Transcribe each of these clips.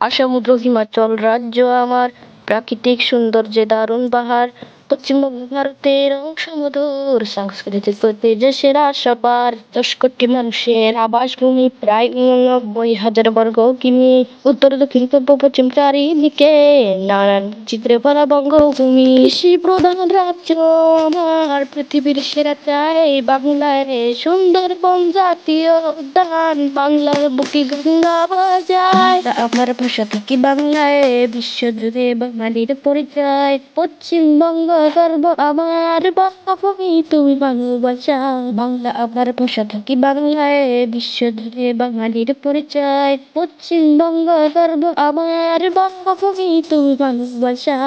আসামুদ্র হিমাচল রাজ্য আমার। প্রাকৃতিক সৌন্দর্যে দারুণ বাহার। পশ্চিমবঙ্গ ভারতের অংশ মধুর সাংস্কৃতিক ঐতিহ্যের আশাপার দশ কোটি মানুষের আবাসভূমি প্রায় উননব্বই হাজার বর্গ কিমি। উত্তর, দক্ষিণ, পূর্ব, পশ্চিম চারিদিকে নানান চিত্রে ভরা বঙ্গভূমি। কৃষি প্রধান রাজ্য আমার। পৃথিবীর সেরা চাই বাংলায় সুন্দরবন জাতীয় উদ্যান। বাংলার বুকে গঙ্গা বাজায়। আমার ভাষা থেকে বাংলায়, বিশ্বজুড়ে বাঙালির পরিচয়। পশ্চিমবঙ্গ গর্ব আমার, বঙ্গভূমি তুমি ভালোবাসা। বাংলা আমার ভাষা থেকে বাংলায়, বিশ্বজুড়ে বাঙালির পরিচয়। পশ্চিমবঙ্গ গর্ব আমার, বঙ্গভূমি তুমি ভালোবাসা।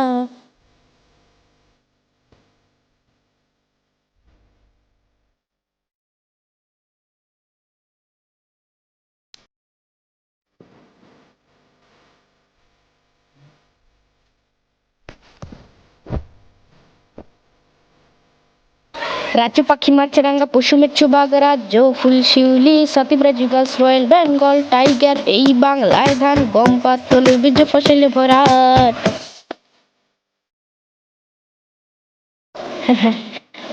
রাজ্য পাখি মাছরাঙ্গা পশু মেচ্ছু বাগরা জো ফুল শিউলি সাতিব্রাজ গাছ রয়্যাল, বেঙ্গল টাইগার, এই বাংলায় ধান, গম, পাতল তলে বীজ ফসলে ভরাট।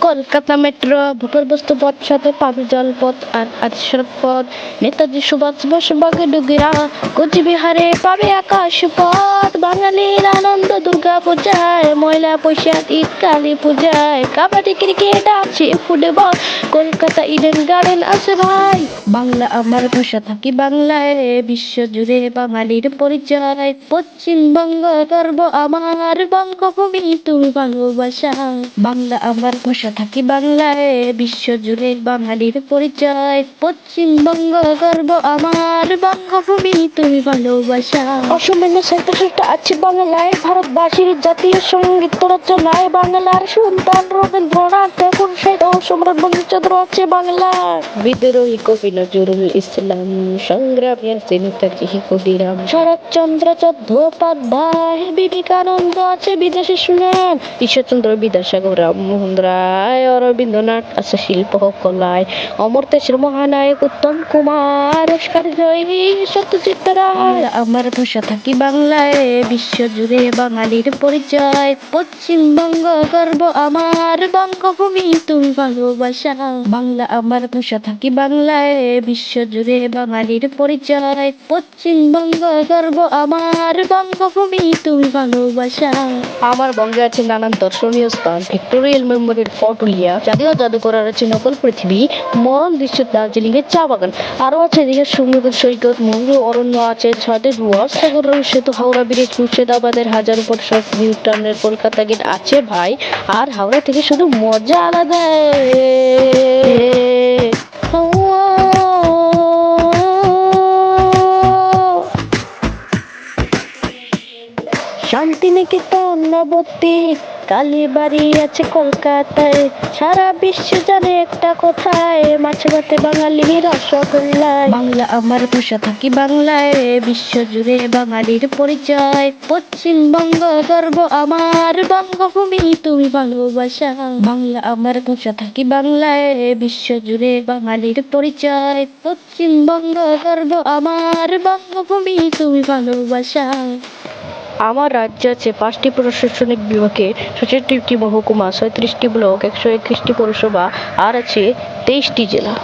কলকাতা মেট্রো ভূগর্ভস্থ পথ সাথে পাবে জলপথ, আর আছে পথ। নেতাজি সুভাষ বস বাগডুগরা কোচবিহারে পাবে আকাশ পথ। বাঙালির আনন্দ দুর্গা পূজায়, ময়লা বৈশাখ, ঈদ, কালী পূজায়। কাবাডি ক্রিকেট আছে, ফুটবল, কলকাতা ইডেন গার্ডেন আছে ভাই। বাংলা আমার ভাষা, থাকি বাংলায়। বিশ্ব জুড়ে বাঙালির পরিচয়। পশ্চিমবঙ্গ গর্ব আমার, বঙ্গভূমি তুমি বাংলা ভাষা। বাংলা আমার ভাষা থাকি বাংলায় বিশ্ব জুড়ে বাঙালির পরিচয়। পশ্চিমবঙ্গ গর্ব আমার বঙ্গভূমি তুমি ভালোবাসা। অসমের সাহিত্যটা আছে বাংলায় ভারতবাসীর জাতীয় সংগীত রচনায় বাংলার সুলতান রবীন্দ্রনাথ ঠাকুর সাহিত্য সম্রাট বঙ্কিমচন্দ্র আছে বাংলার বিদ্রোহী কবি নজরুল ইসলাম সংগ্রামের নেতাজি ক্ষুদিরাম। শরৎচন্দ্র চট্টোপাধ্যায় বিবেকানন্দ আছে বিদেশে শুনেন। ঈশ্বরচন্দ্র বিদ্যাসাগর রামমোহন রায়। রবীন্দ্রনাথ আছে শিল্প কলায়। অমর্তেশ্বর মহানায়ক, উত্তম কুমার, অস্কার জয়ী সত্যজিৎ রায়। আমার ভাষা থাকি বাংলায় বিশ্ব জুড়ে বাঙালির পরিচয়। পশ্চিমবঙ্গ গর্ব আমার, বঙ্গভূমি তুমি ভালোবাসা। বাংলা, আমার ভাষা থাকি বাংলায় বিশ্ব জুড়ে বাঙালির পরিচয়। পশ্চিমবঙ্গ গর্ব আমার, বঙ্গভূমি তুমি ভালোবাসা। আমার বঙ্গে আছে নানান দর্শনীয় স্থান। ভিক্টোরিয়াল মেমোরিয়াল ফটোলিয়া জাতীয় জাদুঘর আছে নকল পৃথিবী মরণ দৃশ্য দার্জিলিং এর চা বাগান। আরও আছে দীঘার সমুদ্র সৈকত মরু অরণ্য আছে ছয়দের ডুয়ার্স। সাগর সেতু হাওড়া ব্রিজ, মুর্শিদাবাদের হাজার উপর সব নিউ টাউনের কলকাতা গেট আছে ভাই। আর হাওড়া থেকে শুধু মজা আলাদা। শান্তিনিকেতন নবদ্বীপ। কালীবাড়ি আছে কলকাতায়, সারা বিশ্ব জানে একটা কোথায়, মাছে ভাতে বাঙালি রসগোল্লায়। বাংলা আমার ভাষা থাকি বাংলায়, বিশ্ব জুড়ে বাঙালির পরিচয়। পশ্চিমবঙ্গ গর্ব আমার, বঙ্গভূমি তুমি ভালোবাসা। বাংলা আমার ভাষা থাকি বাংলায়, বিশ্ব জুড়ে বাঙালির পরিচয়। পশ্চিমবঙ্গ গর্ব আমার, বঙ্গভূমি তুমি ভালোবাসা। আমার রাজ্যে আছে পাঁচটি প্রশাসনিক বিভাগে ছষট্টিটি মহকুমা, ছয়ত্রিশটি ব্লক, একশো একত্রিশটি পৌরসভা আর আছে তেইশটি জেলা।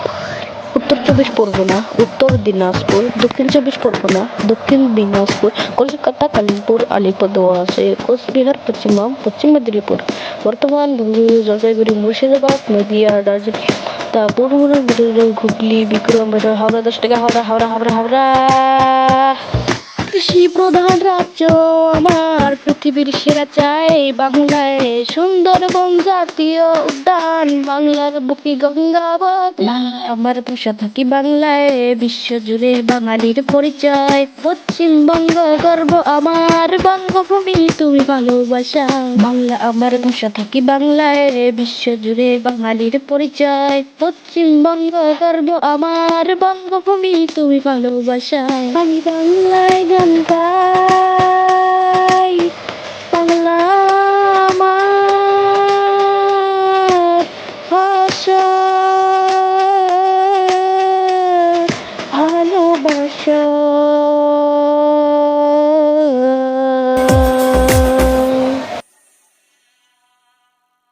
উত্তর চব্বিশ পরগনা, উত্তর দিনাজপুর, দক্ষিণ চব্বিশ পরগনা, দক্ষিণ দিনাজপুর, কলকাতা কালিম্পুর আলিপুরদুয়ার আছে, কোচবিহার, পশ্চিমবঙ্গ, পশ্চিম মেদিনীপুর, বর্তমান জলপাইগুড়ি, মুর্শিদাবাদ, নদিয়া, দার্জিলিং, তা পূর্ব হুগলি বিক্রম হাওড়া, দশ টাকা, হাওড়া হাওড়া হাওড়া হাওড়া। কৃষি প্রধান রাজ্য আমার পৃথিবীর সেরা চাই বাংলায় সুন্দর সুন্দরবন জাতীয় উদ্যান। বাংলার বুকি গঙ্গাবত আমার ভাষা থাকি বাংলায়, বিশ্ব জুড়ে বাঙালির পরিচয়। পশ্চিমবঙ্গ গর্ব আমার বঙ্গভূমি, তুমি ভালোবাসা। বাংলা, আমার ভাষা থাকি বাংলায়, বিশ্ব জুড়ে বাঙালির পরিচয়। পশ্চিমবঙ্গ গর্ব আমার বঙ্গভূমি, তুমি ভালোবাসা। আমি বাংলায় গান গাই।